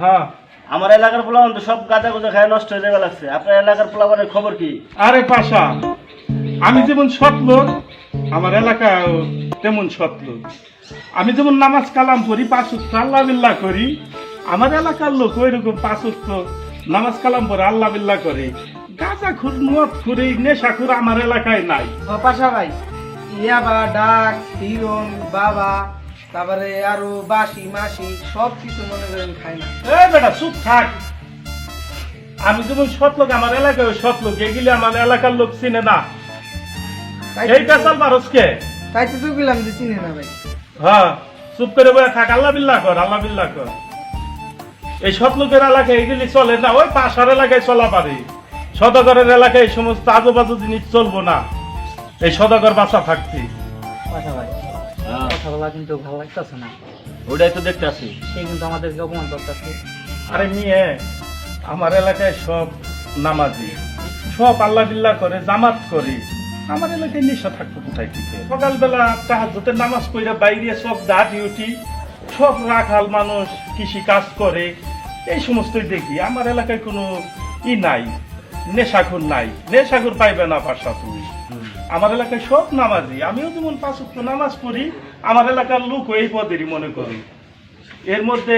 হ্যাঁ। আমার এলাকার পোলাবান তো সব গাঁজা গুজা খায় নষ্ট হয়ে যাবে লাগছে। আপনার এলাকার পোলাবানের খবর কি? আরে পাশা আমি যেমন সৎ লোক আমার এলাকা তেমন সৎ লোক। আমি যেমন নামাজ কালাম করি পাঁচ আল্লাহ বিল্লাহ করি আমার এলাকার লোক ওই রকম পাঁচ নামাজ কালাম করে আল্লাহ বিল্লাহ করে। গাঁজা খুর মদ খুরি নেশা খুর আমার এলাকায় নাই। ও পাশা ভাই ইয়াবা ডাক হিরন বাবা তারপরে আরও বাসি মাসি সব কিছু মনে করেন খায় না। এ বেটা চুপ থাক। আমি যেমন সৎ লোক আমার এলাকায় সৎ লোক এগুলি আমার এলাকার লোক চিনে না। এই পেশাল মানুষকে। তাই তো গেলাম যে চিনে না ভাই। হ্যাঁ চুপ করে বয়ে থাক আল্লাহ বিল্লাহ কর আল্লাহ বিল্লাহ কর। এই সৎ লোকের এলাকায় এগুলি চলে না ওই পাশার এলাকায় চলা পারে। সদাগরের এলাকায় এই সমস্ত আজুবাজু জিনিস চলবো না। এই সদাগর বাসা থাকতি। ভাই কথা বলা কিন্তু ভালো লাগতেছে না। ওটাই তো দেখতে আসি সে কিন্তু আমাদেরকে অপমান করতেছে। আরে মেয়ে আমার এলাকায় সব নামাজি। সব আল্লাহ বিল্লাহ করে জামাত করে। আমার এলাকায় নেশা থাকতো কোথায় থেকে? সকালবেলা তাহাজতে নামাজ পড়ে বাইরে সব দাঁড়ি উঠি। সব রাখাল মানুষ কৃষি কাজ করে। এই সমস্তই দেখি। আমার এলাকায় কোনো ই নাই নেশাখুর নাই। নেশাখুর পাইবে না পাশা তুই আমার এলাকায় সব নামাজি। আমিও যেমন পাঁচ ওয়াক্ত নামাজ পড়ি আমার এলাকার লোক এই পদেরই মনে করি। এর মধ্যে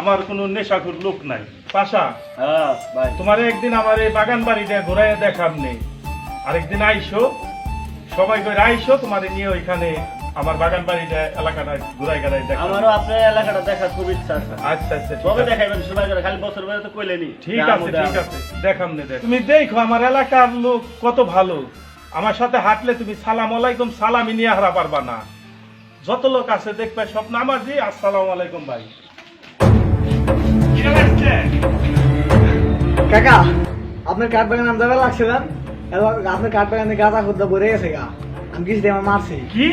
আমার কোনো নেশাখুর লোক নাই। পাশা হ্যাঁ তোমার একদিন আমার এই বাগান বাড়িটা ঘুরাইয়া দেখাম নেই। আরেকদিন আইসো সবাই করে আইসো তোমার নিয়ে ওইখানে আমার বাগান বাড়িটা এলাকাটা ঘুরাই গেলাই আমারও আপনার এলাকাটা দেখার খুব ইচ্ছা আছে। আচ্ছা আচ্ছা কবে আছে। সবাই করে খালি বছর বেলা তো কইলেনি ঠিক আছে ঠিক আছে দেখাম নে দেখ তুমি দেখো আমার এলাকার লোক কত ভালো। আমার সাথে হাঁটলে তুমি সালাম আলাইকুম সালামি নিয়ে হারা পারবা না। যত লোক আছে দেখবে সব নামাজি আসসালাম আলাইকুম ভাই। কাকা আপনার কাঠ বাগান নাম দেওয়া লাগছে না? এবং আপনার কাঠ বাগানে গাঁদা খুদ্া ভরে গেছে গা। আমি কিছু আমার মারছি। কি?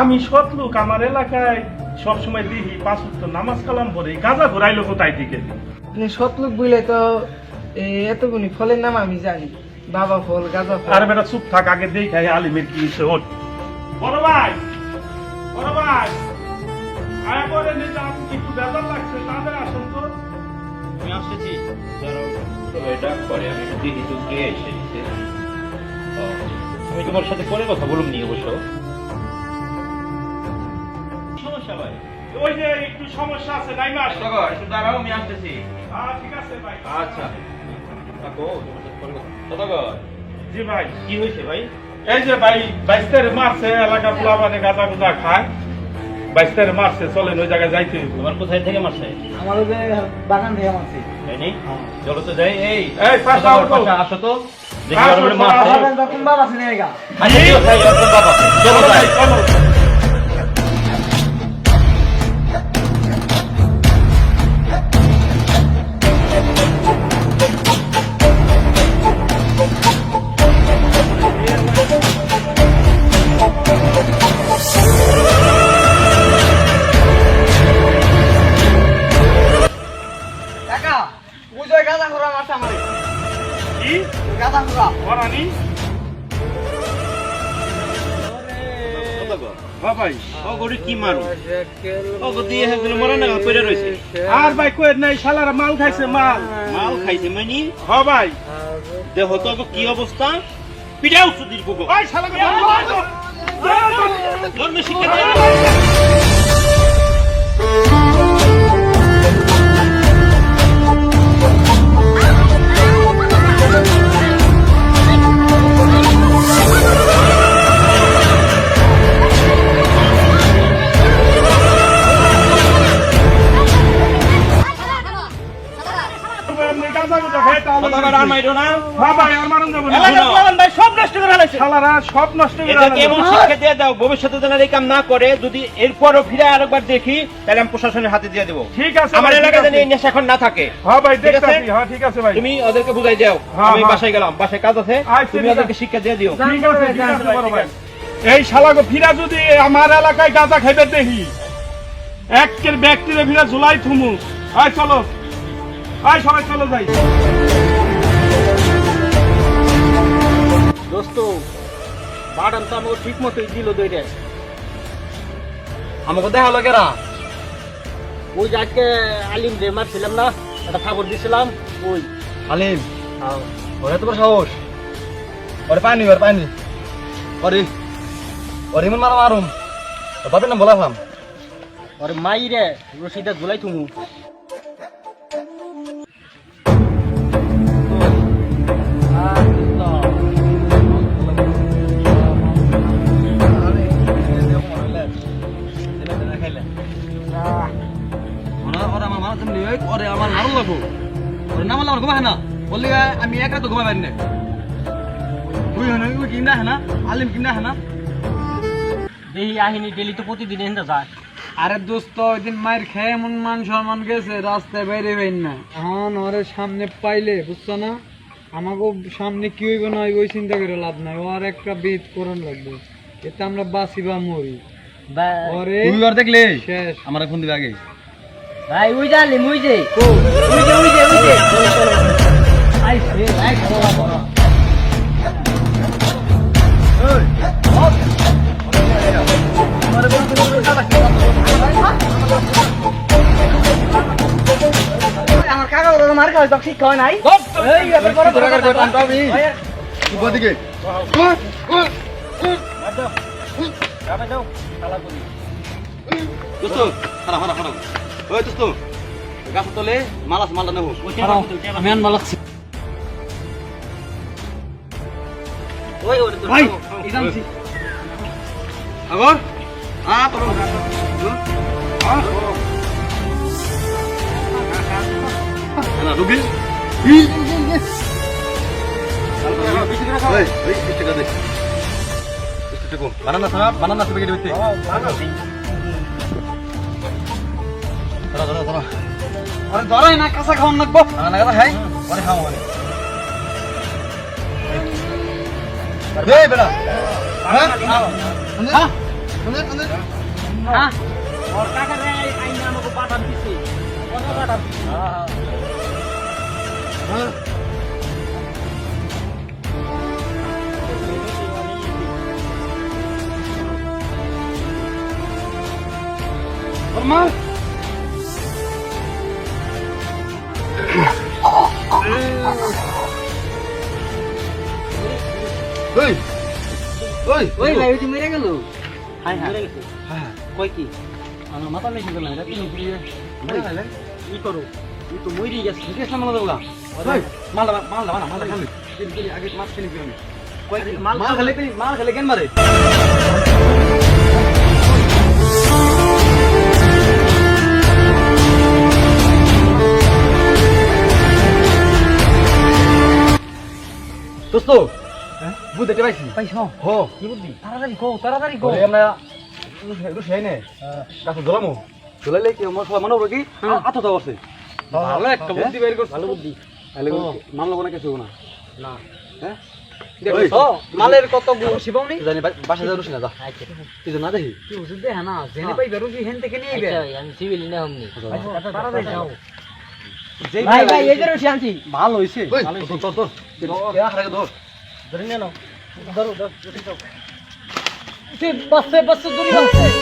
আমি সৎ লোক আমার এলাকায় সবসময় দেখি পাঁচ ওয়াক্ত নামাজ কালাম পড়ে গাঁজা ঘুরাইলো কোথায় দিকে আপনি সতলোক বুঝলে তো এই এতগুনি ফলের নাম আমি জানি। বাবা ফল গাঁদা ফল। আর বেটা চুপ থাক আগে দেখাই আলিমের কি হচ্ছে ওঠ। বড় ভাই বড় ভাই আয়া করে নিতে একটু বেজার লাগছে তাদের আসুন তো। আমি আসতেছি এটা করে আমি দেখি তো কে এসে আমি তোমার সাথে পরে কথা বলুন নি অবশ্য। সমস্যা ভাই? ওই যে একটু সমস্যা আছে নাই মাস একটু দাঁড়াও আমি আসতেছি। ঠিক আছে ভাই। আচ্ছা। জি ভাই কি হয়েছে ভাই এই যে ভাই বাইস্তারে মারছে এলাকা পোলা মানে গাঁজা গুজা খায় বাইস্তারে মারছে চলেন ওই জায়গায় যাইতে। তোমার কোথায় থেকে মারছে আমার ওই যে বাগান থেকে মারছি চলো তো যাই এই পাশা আসো তো দেখি বাবা আচ্ছা, আছে, এরকম চলো যাই বুঝোয় গাঁদা খোরা মারছে আমার। কি? গাঁদা খোরা করানি হ্যাঁ ভাই ও গরু কি মারু? ও গো হেগুলো মরা না পড়ে রয়েছে। আর ভাই কই নাই শালারা মাল খাইছে মাল। মাল খাইছে মানে? হ ভাই দেহ তো কি অবস্থা। পিটাও সুদির বুগো ওই শালাকে ধর্মে শিক্ষা ভবিষ্যতে যেন এই কাম না করে যদি এরপরও ফিরে আরেকবার দেখি তাহলে আমি প্রশাসনের হাতে দিয়ে দেবো। ঠিক আছে আমার এলাকায় যেন এই নেশা এখন না থাকে। হ্যাঁ ঠিক আছে? দেখতাছি হ্যাঁ ঠিক আছে ভাই। তুমি ওদেরকে বুঝাই দাও হ্যাঁ, আমি। বাসায় গেলাম বাসায় কাজ আছে তুমি ওদেরকে শিক্ষা দিয়ে দিও। ঠিক আছে ঠিক আছে বড় ভাই। এই শালাগো ফিরা যদি আমার এলাকায় গাঁজা খাইবে দেখি। একের ব্যক্তিরে ফিরা ঝুলাই থুমু। আয় চলো। আয় সবাই চলো যাই। দোস্ত বাদাম তো আমাকে ঠিক মতোই দিল দইটা আমাকে দেখা লাগে না। ওই যে আজকে আলিম রে মারছিলাম না একটা খবর দিছিলাম ওই। আলিম? ওরে তোমার সাহস? ওরে পানি ওরে পানি ওরে ওরে মন মারা মারুম। বাপের নাম বলালাম ওরে মাই রে রশিদা ঝুলাই থুমু। না। বললি আমি একা না তুই হন ওই কিনা হ্যাঁ? আলিম কিনা হ্যাঁ? দেহি আহিনি ডেলি তো প্রতিদিন যায়। আরে দোস্ত ওই দিন মায়ের খেয়ে এমন মান সম্মান গেছে রাস্তায় বাইরে না। এখন ওরে সামনে পাইলে বুঝছ না? আমাকে সামনে কি হইব না ওই চিন্তা করে লাভ নাই। ওর একটা বেদ করণ লাগবে। এতে আমরা বাঁচি বা মরি ওর দেখলে? শেষ। আমার ফোন দিবে আগে। ভাই ওই যে আলিম ওই যে। ওই যে ওই যে ওই যে। আইছে আইছে আমার কাকা ওরা মার খাওয়া ঠিক হয় নাই। এই ব্যাপার বড় বড় কথা আমি দোস্ত ওই দোস্ত গাছ তলে মালাস মালটা নেব আমি আনবা লাগছি ওই ওরে তো ভাই ইজামছি আগর আ তোর না রুগী এই এই কিছু কাদে কিছু কম বানানা সাহেব বানানা সাহেব কেটে দিতে ধরা ধরা ধরা। আরে ধরাই না কাঁচা খাওয়ান লাগবো পরে খাও মানে এই বেটা। হ্যাঁ? হ্যাঁ? হ্যাঁ পাঠান দিছে। মা ওই ওই ওই ভাই ওই যে মেরে গেল? হাই হাই কই কি? আমার মাথা লেগে গেল এটা কি নিয়ে ই করো ই তো মইরি গেছে জিজ্ঞেস না মালা দেবো ওই মালটা মালটা বানা মালটা খালি। আগে মাছ কিনে দিও কই মাল মাল খেলে মাল খেলে কেন মারে? দোস্ত দেখতে পাইছি? পাইছ হো। কি বুদ্ধি? তাড়াতাড়ি কো তাড়াতাড়ি কো আমরা একটু সেই নে। গাছ ধরামো ধরাইলে কি আমার সবাই মনে হবে কি আতো তো আছে ভালো একটা বুদ্ধি বের করছ। ভালো বুদ্ধি। তাহলে মান লবো না কিছু না? না। হ্যাঁ? দেখো মালের কত শিবাও নেই জানি বাসা যাও না যা। আচ্ছা। তুই তো না দেখি? কি বুঝতে দে না জেনে পাই বেরোছি হেন থেকে নিয়ে বে আচ্ছা আমি সিভিল না। হমনি তাড়াতাড়ি যাও। ভাই ভাই এই যে রশি আনছি। ভালো হইছে। তোর তোর তোর। ধর ধরে নিয়ে নাও। ধরো ধরো রশি দাও বাসে বাসে দূরে বাসে ভাই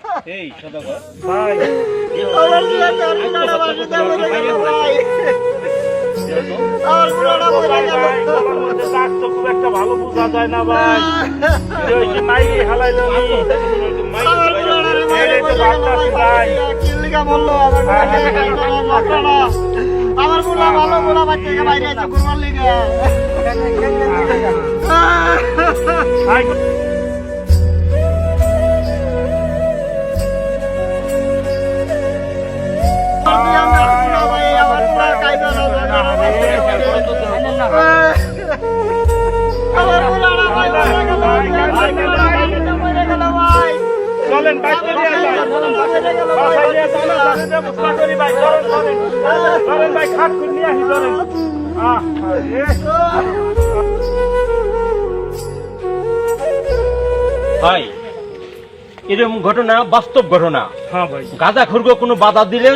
এই সদাগর ভাই আমার দেব ভাই আমার পোলাটা মরে গেল আমার মধ্যে রাগ তো খুব একটা ভালো বোঝা যায় না ভাই। কি এই তো বাচ্চা ভাই। বলল আমার আমার ভালো পোলা বাচ্চাকে বাইরে আছে কুরবান লিগা। চলেন ভাই চলে চলেন খাট নিয়ে আসি চলেন এরকম ঘটনা বাস্তব ঘটনা। হ্যাঁ ভাই। গাঁদা খর্গ কোনো বাধা দিলে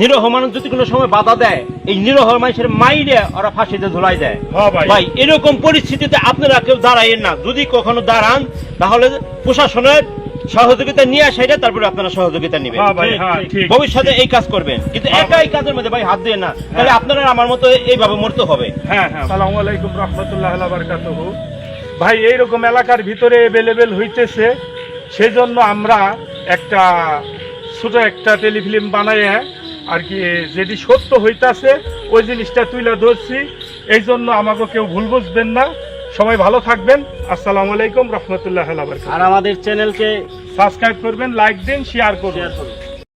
নিরহ মানুষ যদি কোনো সময় বাধা দেয় এই নিরহ মানুষের মাইরে ওরা ফাঁসিতে ঝুলাই দেয়। হ্যাঁ ভাই। এরকম পরিস্থিতিতে আপনারা কেউ দাঁড়াইয়েন না। যদি কখনো দাঁড়ান তাহলে প্রশাসনের সহযোগিতা নিয়ে আসাইলে তারপরে আপনারা সহযোগিতা নেবেন। হ্যাঁ হ্যাঁ ভবিষ্যতে এই কাজ করবেন। কিন্তু একা এই কাজের মধ্যে ভাই হাত দিয়ে না। তাহলে আপনারা আমার মতো এইভাবে মরতে হবে। হ্যাঁ হ্যাঁ। সালামু আলাইকুম রহমতুল্লাহ বারকাতুহু। ভাই এইরকম এলাকার ভিতরে অ্যাভেলেবেল হইতেছে। সেজন্য আমরা একটা ছোট একটা টেলিফিল্ম বানাইয়া আর কি যেটি সত্য হইতাছে ওই জিনিসটা তুইলা ধরছি। এই জন্য আমাকে কেউ ভুল বুঝবেন না। সবাই ভালো থাকবেন। আসসালামু আলাইকুম রহমতুল্লাহ আর আমাদের চ্যানেলকে সাবস্ক্রাইব করবেন লাইক দিন শেয়ার করবেন